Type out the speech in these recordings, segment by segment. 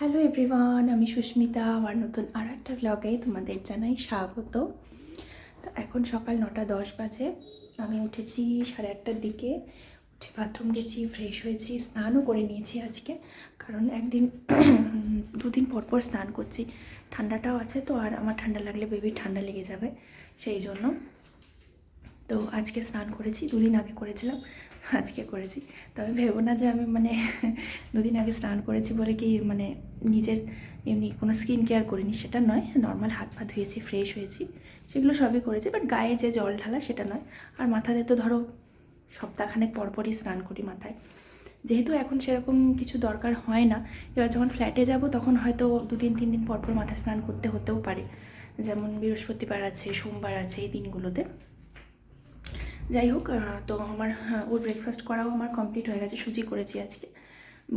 Hello everyone আমি সুস্মিতা। আমার নতুন আর একটা ব্লগে তোমাদের জানাই স্বাগত। তো এখন সকাল নটা দশ বাজে। আমি উঠেছি সাড়ে আটটার দিকে। উঠে বাথরুম গেছি ফ্রেশ হয়েছি, স্নানও করে নিয়েছি আজকে। কারণ একদিন, দুদিন পর পর স্নান করছি। ঠান্ডাটাও আছে তো, আর আমার ঠান্ডা লাগলে বেবি ঠান্ডা লেগে যাবে। সেই জন্য। তো আজকে স্নান করেছি, দুদিন আগে করেছিলাম। আজকে করেছি। তবে ভেবো না যে আমি মানে দুদিন আগে স্নান করেছি বলে কি মানে নিজের এমনি কোনো স্কিন কেয়ার করিনি, সেটা নয়। নর্মাল হাত পা ধুয়েছি ফ্রেশ হয়েছি, সেগুলো সবই করেছি বাট গায়ে যে জল ঢালা সেটা নয়। আর মাথাতে তো ধরো সপ্তাহখানেক পরপরই স্নান করি মাথায়। যেহেতু এখন সেরকম কিছু দরকার হয় না, এবার যখন ফ্ল্যাটে যাব তখন হয়তো দুদিন, তিন দিন পরপর মাথায় স্নান করতে হতেও পারে। যেমন বৃহস্পতিবার আছে, সোমবার আছে এই দিনগুলোতে। যাই হোক তো আমার হ্যাঁ, ওর ব্রেকফাস্ট করাও আমার কমপ্লিট হয়ে গেছে। সুজি করেছি আজকে।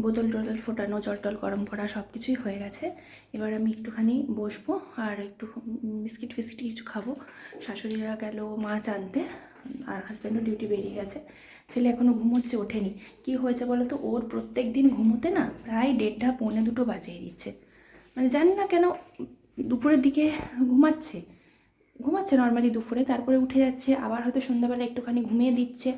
বোতল টোতল ফোটানো জল টল গরম করা সব কিছুই হয়ে গেছে। এবার আমি একটুখানি বসবো আর একটু বিস্কিট ফিস্কিট কিছু খাব। শাশুড়িরা গেল মাছ আনতে আর হাজব্যান্ডও ডিউটি বেরিয়ে গেছে। ছেলে এখনও ঘুমোচ্ছে ওঠেনি। কি হয়েছে বলো তো? ওর প্রত্যেক দিন ঘুমোতে না প্রায় দেড়টা পৌনে দুটো বাজিয়ে দিচ্ছে। মানে জানি না কেন দুপুরের দিকে ঘুমাচ্ছে। ঘুমাচ্ছে নর্মালি দুপুরে, তারপরে উঠে যাচ্ছে, আবার হয়তো সন্ধ্যাবেলা একটুখানি ঘুমিয়ে দিচ্ছে।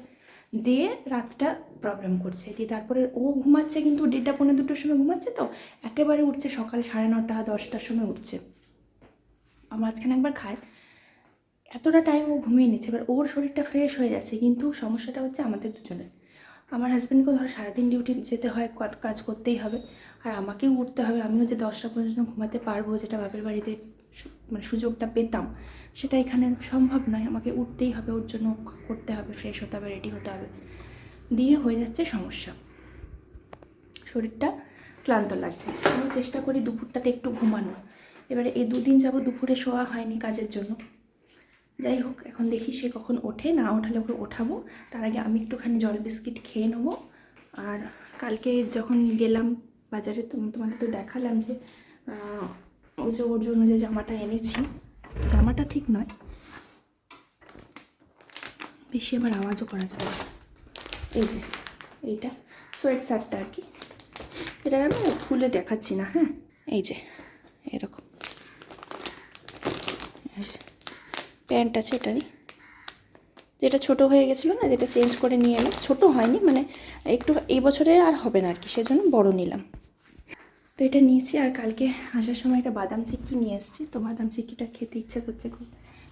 দিয়ে রাতটা প্রবলেম করছে। দিয়ে তারপরে ও ঘুমাচ্ছে কিন্তু দেড়টা পনেরো দুটোর সময় ঘুমাচ্ছে তো, একেবারে উঠছে সকাল সাড়ে নটা, দশটার সময় উঠছে। মাঝখানে একবার খায়। এতটা টাইম ও ঘুমিয়ে নিচ্ছে। এবার ওর শরীরটা ফ্রেশ হয়ে যাচ্ছে, কিন্তু সমস্যাটা হচ্ছে আমাদের দুজনের। আমার হাজব্যান্ডকেও ধরো সারাদিন ডিউটি যেতে হয় কাজ- করতেই হবে। আর আমাকেও উঠতে হবে। আমিও যে দশটা পর্যন্ত ঘুমাতে পারব, যেটা বাপের বাড়িতে মানে সুযোগটা পেতাম। সেটা এখানে সম্ভব নয়। আমাকে উঠতেই হবে, ওর জন্য করতে হবে ফ্রেশ হতে হবে রেডি হতে হবে। দিয়ে হয়ে যাচ্ছে সমস্যা। শরীরটা ক্লান্ত লাগছে। আমি চেষ্টা করি দুপুরটাতে একটু ঘুমানো। এবারে এই দুদিন যাব দুপুরে শোয়া হয়নি কাজের জন্য। যাই হোক, এখন দেখি সে কখন ওঠে। না ওঠালে ওকে ওঠাবো। তার আগে আমি একটুখানি জল বিস্কিট খেয়ে নেব। আর কালকে যখন গেলাম বাজারে তোমাদের তো দেখালাম যে ওই যে ওর জন্য যে জামাটা এনেছি, জামাটা ঠিক নয়। বেশি আবার আওয়াজও করা যাবে। এই যে, এইটা সোয়েট শার্টটা আর কি। এটা আমি খুলে দেখাচ্ছি না হ্যাঁ? এই যে, এরকম। প্যান্ট আছে এটারই যেটা ছোট হয়ে গেছিল না, যেটা চেঞ্জ করে নিয়ে এলাম। ছোট হয়নি মানে একটু এই বছরে আর হবে না আর কি, সেজন্য বড় নিলাম। তো এটা নিয়েছি আর কালকে আসার সময় একটা বাদাম চিক্কি নিয়ে এসেছি। তো বাদাম চিক্কিটা খেতে ইচ্ছে করছে খুব।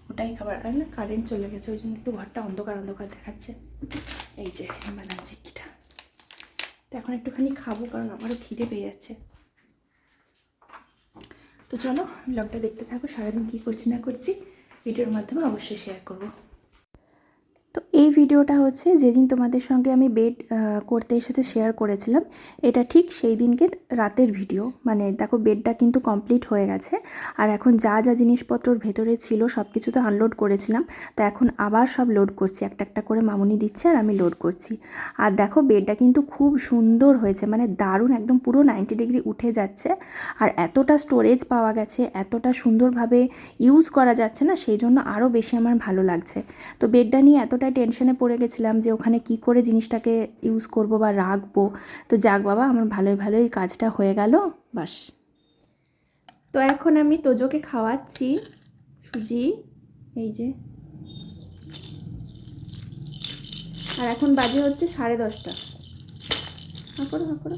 ওটাই খাবার। আর না কারেন্ট চলে গেছে, ওই জন্য একটু ঘরটা অন্ধকার অন্ধকার দেখাচ্ছে। এই যে, বাদাম চিক্কিটা। তো এখন একটুখানি খাব, কারণ আমারও খিদে পেয়ে যাচ্ছে। তো চলো ব্লগটা দেখতে থাকো, সারাদিন কী করছি না করছি, ভিডিওর মাধ্যমে অবশ্যই শেয়ার করব। এই ভিডিওটা হচ্ছে যেদিন তোমাদের সঙ্গে আমি বেড করতে এসেতে শেয়ার করেছিলাম, এটা ঠিক সেই দিনকে রাতের ভিডিও মানে দেখো বেডটা কিন্তু কমপ্লিট হয়ে গেছে, আর এখন যা যা জিনিসপত্রর ভেতরে ছিল সব কিছু তো আনলোড করেছিলাম, তা এখন আবার সব লোড করছি। একটা একটা করে মামুনি দিচ্ছে আর আমি লোড করছি। আর দেখো বেডটা কিন্তু খুব সুন্দর হয়েছে মানে দারুণ একদম পুরো নাইনটি ডিগ্রি উঠে যাচ্ছে, আর এতটা স্টোরেজ পাওয়া গেছে, এতটা সুন্দরভাবে ইউজ করা যাচ্ছে না, সেই জন্য আরও বেশি আমার ভালো লাগছে। তো বেডটা নিয়ে এতটা টেনশনে পড়ে গেছিলাম যে ওখানে কি করে জিনিসটাকে ইউজ করব বা রাখব। তো যাক বাবা, আমার ভালোই ভালোই কাজটা হয়ে গেল, বাস। তো এখন আমি তোজোকে খাওয়াচ্ছি। সুজি, এই যে। আর এখন বাজে হচ্ছে সাড়ে দশটা। হা, করো হা, করো।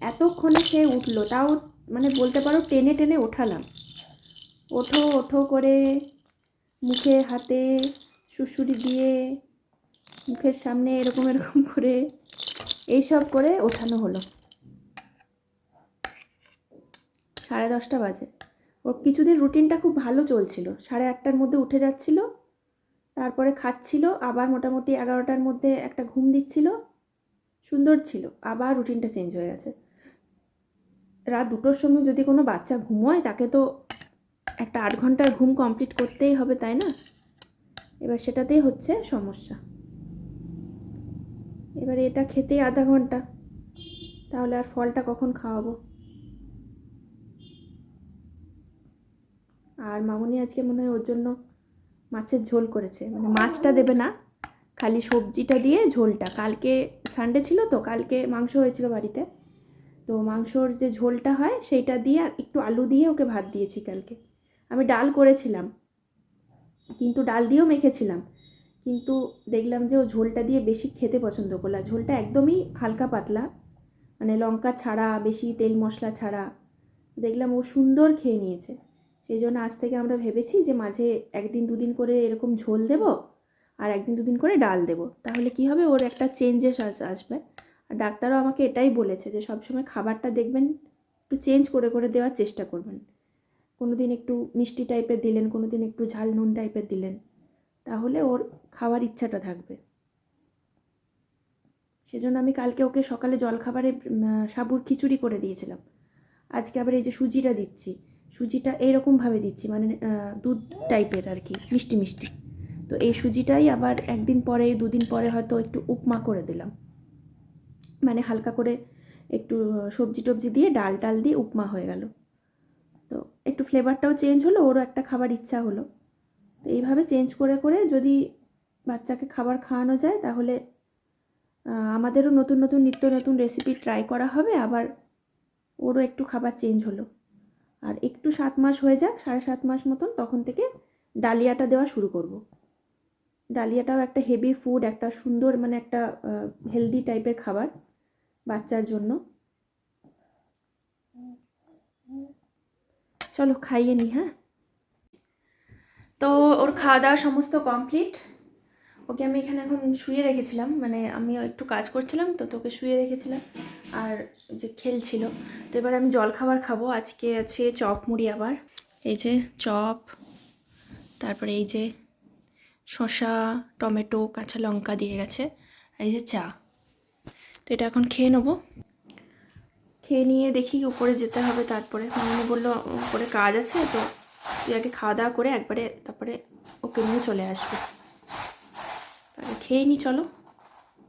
এতক্ষণে সে উঠল, তাও মানে বলতে পারো টেনে টেনে ওঠালাম। ওঠো ওঠো করে মুখে, হাতে সুসুরি দিয়ে মুখের সামনে এরকম এরকম করে এইসব করে ওঠানো হলো। সাড়ে দশটা বাজে। ওর কিছুদিন রুটিনটা খুব ভালো চলছিল। সাড়ে আটটার মধ্যে উঠে যাচ্ছিল, তারপরে খাচ্ছিল, আবার মোটামুটি এগারোটার মধ্যে একটা ঘুম দিচ্ছিল, সুন্দর ছিল, আবার রুটিনটা চেঞ্জ হয়ে গেছে। রাত দুটোর সময় যদি কোনো বাচ্চা ঘুমোয়, তাকে তো একটা আট ঘণ্টার ঘুম কমপ্লিট করতেই হবে, তাই না? এবার সেটাতেই হচ্ছে সমস্যা। এবারে এটা খেতেই আধা ঘণ্টা, তাহলে আর ফলটা কখন খাওয়াবো? আর মামুনি আজকে মনে হয় ওর জন্য মাছের ঝোল করেছে মানে মাছটা দেবে না, খালি সবজিটা দিয়ে ঝোলটা। কালকে সানডে ছিল তো, কালকে মাংস হয়েছিল বাড়িতে, তো মাংসর যে ঝোলটা হয় সেইটা দিয়ে আর একটু আলু দিয়ে ওকে ভাত দিয়েছি কালকে। আমি ডাল করেছিলাম কিন্তু ডাল দিয়েও মেখেছিলাম। কিন্তু দেখলাম যে ও ঝোলটা দিয়ে বেশি খেতে পছন্দ করল। ঝোলটা একদমই হালকা পাতলা মানে লঙ্কা ছাড়া, বেশি তেল মশলা ছাড়া। দেখলাম ও সুন্দর খেয়ে নিয়েছে। সেই জন্য আজ থেকে আমরা ভেবেছি যে মাঝে একদিন দুদিন করে এরকম ঝোল দেব আর একদিন দুদিন করে ডাল দেব। তাহলে কি হবে? ওর একটা চেঞ্জেস আসবে। আর ডাক্তারও আমাকে এটাই বলেছে যে সবসময় খাবারটা দেখবেন, একটু চেঞ্জ করে করে দেওয়ার চেষ্টা করবেন। কোনো দিন একটু মিষ্টি টাইপের দিলেন কোনো দিন একটু ঝাল নুন টাইপের দিলেন, তাহলে ওর খাওয়ার ইচ্ছাটা থাকবে। সেজন্য আমি কালকে ওকে সকালে জলখাবারে সাবুর খিচুড়ি করে দিয়েছিলাম। আজকে আবার এই যে সুজিটা দিচ্ছি, সুজিটা এইরকমভাবে দিচ্ছি মানে দুধ টাইপের আর কি, মিষ্টি মিষ্টি। তো এই সুজিটাই আবার একদিন পরে, দুদিন পরে হয়তো একটু উপমা করে দিলাম। মানে হালকা করে একটু সবজি টবজি দিয়ে ডাল টাল দিয়ে উপমা হয়ে গেল। তো একটু ফ্লেভারটাও চেঞ্জ হলো, ওরও একটা খাবার ইচ্ছা হলো। তো এইভাবে চেঞ্জ করে করে যদি বাচ্চাকে খাবার খাওয়ানো যায়, তাহলে আমাদেরও নতুন নতুন, নিত্য নতুন রেসিপি ট্রাই করা হবে, আবার ওরও একটু খাবার চেঞ্জ হলো। আর একটু সাত মাস হয়ে যাক, সাড়ে সাত মাস মতন, তখন থেকে ডালিয়াটা দেওয়া শুরু করব। ডালিয়াটাও একটা হেভি ফুড একটা সুন্দর মানে একটা হেলদি টাইপের খাবার বাচ্চার জন্য। চলো খাইয়ে নি হ্যাঁ? তো ওর খাওয়া দাওয়া সমস্ত কমপ্লিট ওকে আমি এখানে এখন শুয়ে রেখেছিলাম মানে আমি একটু কাজ করছিলাম তো তোকে শুয়ে রেখেছিলাম, আর যে খেলছিল তো এবার আমি জল খাবার খাব, আজকে আছে চপ মুড়ি আবার। এই যে চপ, তারপরে এই যে শসা, টমেটো, কাঁচা লঙ্কা দিয়ে গেছে, আর এই যে চা। তো এটা এখন খেয়ে নেব। খেয়ে নিয়ে দেখি উপরে যেতে হবে, তারপরে মামনি বলল, উপরে কাজ আছে তো, তুই আগে খাওয়া দাওয়া করে একবারে তারপরে ওকে নিয়ে চলে আসবে। খেয়ে নি, চলো।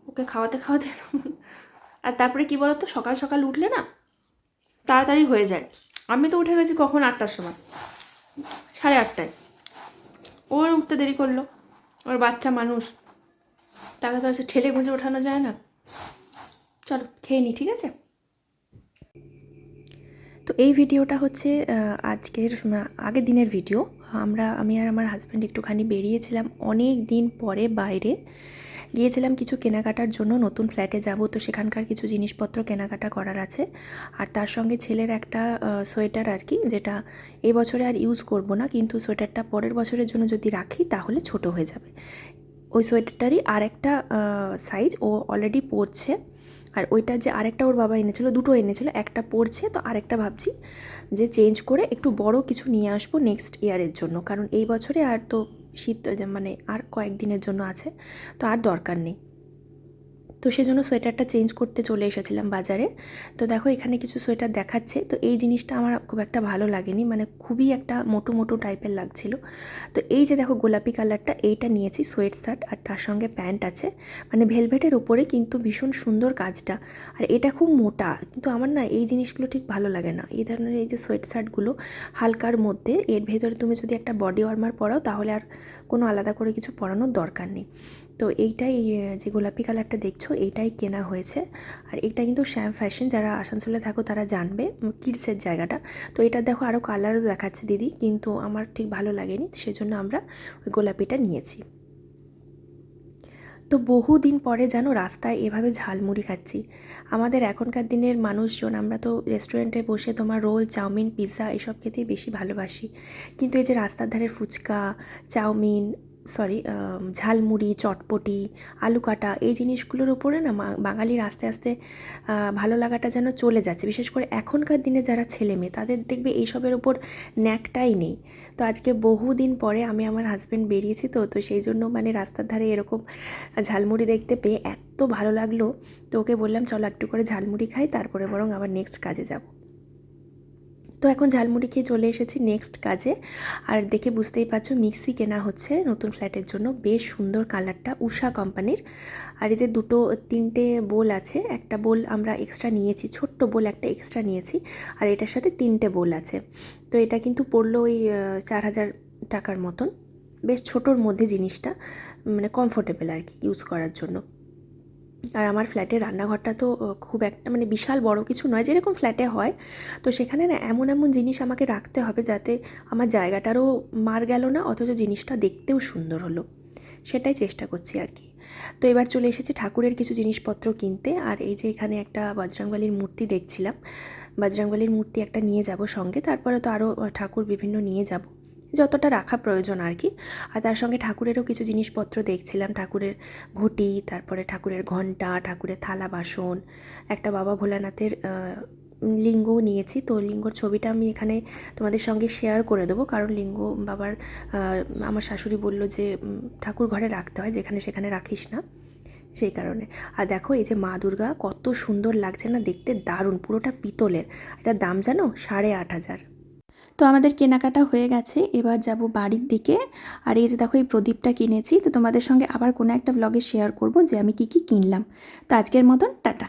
ওকে খাওয়াতে খাওয়াতে আর তারপরে কি বলতো, সকাল সকাল উঠলে না তাড়াতাড়ি হয়ে যায়। আমি তো উঠে গেছি কখন আটটার সময়? সাড়ে আটটায়। ওর উঠতে দেরি করল। ওর বাচ্চা মানুষ। তাকে তো ঠেলে গুঁজে ওঠানো যায় না। চলো, খেয়ে নি, ঠিক আছে? এই ভিডিওটা হচ্ছে আজকের আগের দিনের ভিডিও। আমরা, আমি আর আমার হাজব্যান্ড একটুখানি বেরিয়েছিলাম অনেক দিন পরে বাইরে। গিয়েছিলাম কিছু কেনাকাটার জন্য, নতুন ফ্ল্যাটে যাব, তো সেখানকার কিছু জিনিসপত্র কেনাকাটা করার আছে। আর তার সঙ্গে ছেলের একটা সোয়েটার আর কি, যেটা এই বছরে আর ইউজ করব না, কিন্তু সোয়েটারটা পরের বছরের জন্য যদি রাখি, তাহলে ছোট হয়ে যাবে। ওই সোয়েটারটারই আর একটা সাইজ ও অলরেডি পরছে। আর ওইটা যে আরেকটা ওর বাবা এনেছিল, দুটো এনেছিল, একটা পড়ছে তো আরেকটা ভাবছি যে চেঞ্জ করে একটু বড় কিছু নিয়ে আসব নেক্সট ইয়ারের জন্য। কারণ এই বছরে আর তো শীত মানে আর কয়েকদিনের জন্য আছে, তো আর দরকার নেই। তো সেজন্য সোয়েটারটা চেঞ্জ করতে চলে এসেছিলাম বাজারে। তো দেখো এখানে কিছু সোয়েটার দেখাচ্ছে। তো এই জিনিসটা আমার খুব একটা ভালো লাগেনি মানে খুবই একটা মোটো মোটো টাইপের লাগছিল। তো এই যে দেখো গোলাপি কালারটা, এইটা নিয়েছি সোয়েট শার্ট আর তার সঙ্গে প্যান্ট আছে। মানে ভেলভেটের ওপরে কিন্তু ভীষণ সুন্দর কাজটা। আর এটা খুব মোটা, কিন্তু আমার না এই জিনিসগুলো ঠিক ভালো লাগে না। এই ধরনের এই যে সোয়েট শার্টগুলো হালকার মধ্যে, এর ভেতরে তুমি যদি একটা বডি ওয়ার্মার পরাও, তাহলে আর কোনো আলাদা করে কিছু পরানোর দরকার নেই। তো এইটাই যে গোলাপি কালারটা দেখছ, এইটাই কেনা হয়েছে। আর এটা কিন্তু শ্যাম ফ্যাশন, যারা আসানসোলে থাকো তারা জানবে কিডসের জায়গাটা। তো এটা দেখো আরও কালারও দেখাচ্ছে দিদি, কিন্তু আমার ঠিক ভালো লাগেনি, সেজন্য আমরা ওই গোলাপিটা নিয়েছি। তো বহুদিন পরে যেন রাস্তায় এভাবে ঝালমুড়ি খাচ্ছি। আমাদের এখনকার দিনের মানুষজন, আমরা তো রেস্টুরেন্টে বসে তোমার রোল, চাউমিন, পিৎজা, এসব খেতেই বেশি ভালোবাসি। কিন্তু এই যে রাস্তার ধারের ফুচকা, চাউমিন সরি ঝালমুড়ি, চটপটি, আলু কাটা এই জিনিসগুলোর উপরে না বাঙালির আস্তে আস্তে ভালো লাগাটা যেন চলে যাচ্ছে। বিশেষ করে এখনকার দিনে যারা ছেলে মেয়ে, তাদের দেখবে এইসবের ওপর ন্যাকটাই নেই। তো আজকে বহুদিন পরে আমি আমার হাজব্যান্ড বেরিয়েছি তো তো সেই জন্য মানে রাস্তার ধারে এরকম ঝালমুড়ি দেখতে পেয়ে এত ভালো লাগল। তো ওকে বললাম, চলো একটু করে ঝালমুড়ি খাই, তারপরে বরং আবার নেক্সট কাজে যাব। তো এখন ঝালমুড়ি খেয়ে চলে এসেছি নেক্সট কাজে। আর দেখে বুঝতেই পারছ, মিক্সি কেনা হচ্ছে নতুন ফ্ল্যাটের জন্য। বেশ সুন্দর কালারটা উষা কোম্পানির। আর এই যে দুটো, তিনটে বোল আছে, একটা বোল আমরা এক্সট্রা নিয়েছি, ছোট্ট বোল একটা এক্সট্রা নিয়েছি, আর এটার সাথে তিনটে বোল আছে। তো এটা কিন্তু পড়ল ওই চার হাজার টাকার মতন। বেশ ছোটোর মধ্যে জিনিসটা মানে কমফোর্টেবল আর কি ইউজ করার জন্য। আর আমার ফ্ল্যাটের রান্নাঘরটা তো খুব একটা মানে বিশাল বড় কিছু নয়, যেরকম ফ্ল্যাটে হয়। তো সেখানে না এমন এমন জিনিস আমাকে রাখতে হবে যাতে আমার জায়গাটারও মার গেল না, অথচ জিনিসটা দেখতেও সুন্দর হলো। সেটাই চেষ্টা করছি আর কি। তো এবার চলে এসেছি ঠাকুরের কিছু জিনিসপত্র কিনতে। আর এই যে এখানে একটা বজরংবলীর মূর্তি দেখছিলাম। বজরংবলীর মূর্তি একটা নিয়ে যাব সঙ্গে। তারপরে তো আরও ঠাকুর বিভিন্ন নিয়ে যাব। যতটা রাখা প্রয়োজন আর কি। আর তার সঙ্গে ঠাকুরেরও কিছু জিনিসপত্র দেখছিলাম। ঠাকুরের ঘটি, তারপরে ঠাকুরের ঘণ্টা ঠাকুরের থালা বাসন, একটা বাবা ভোলানাথের লিঙ্গও নিয়েছি। তো লিঙ্গর ছবিটা আমি এখানে তোমাদের সঙ্গে শেয়ার করে দেবো। কারণ লিঙ্গ বাবার আমার শাশুড়ি বলল যে ঠাকুর ঘরে রাখতে হয়, যেখানে সেখানে রাখিস না। সেই কারণে। আর দেখো, এই যে মা দুর্গা কত সুন্দর লাগছে না দেখতে, দারুণ। পুরোটা পিতলের। এটার দাম জানো? সাড়ে আট হাজার। তো আমাদের কেনাকাটা হয়ে গেছে। এবার যাব বাড়ির দিকে। আর এই যে দেখো, এই প্রদীপটা কিনেছি। তো তোমাদের সঙ্গে আবার কোনো একটা ব্লগে শেয়ার করব যে আমি কি কি কিনলাম। তো আজকের মতন, টাটা।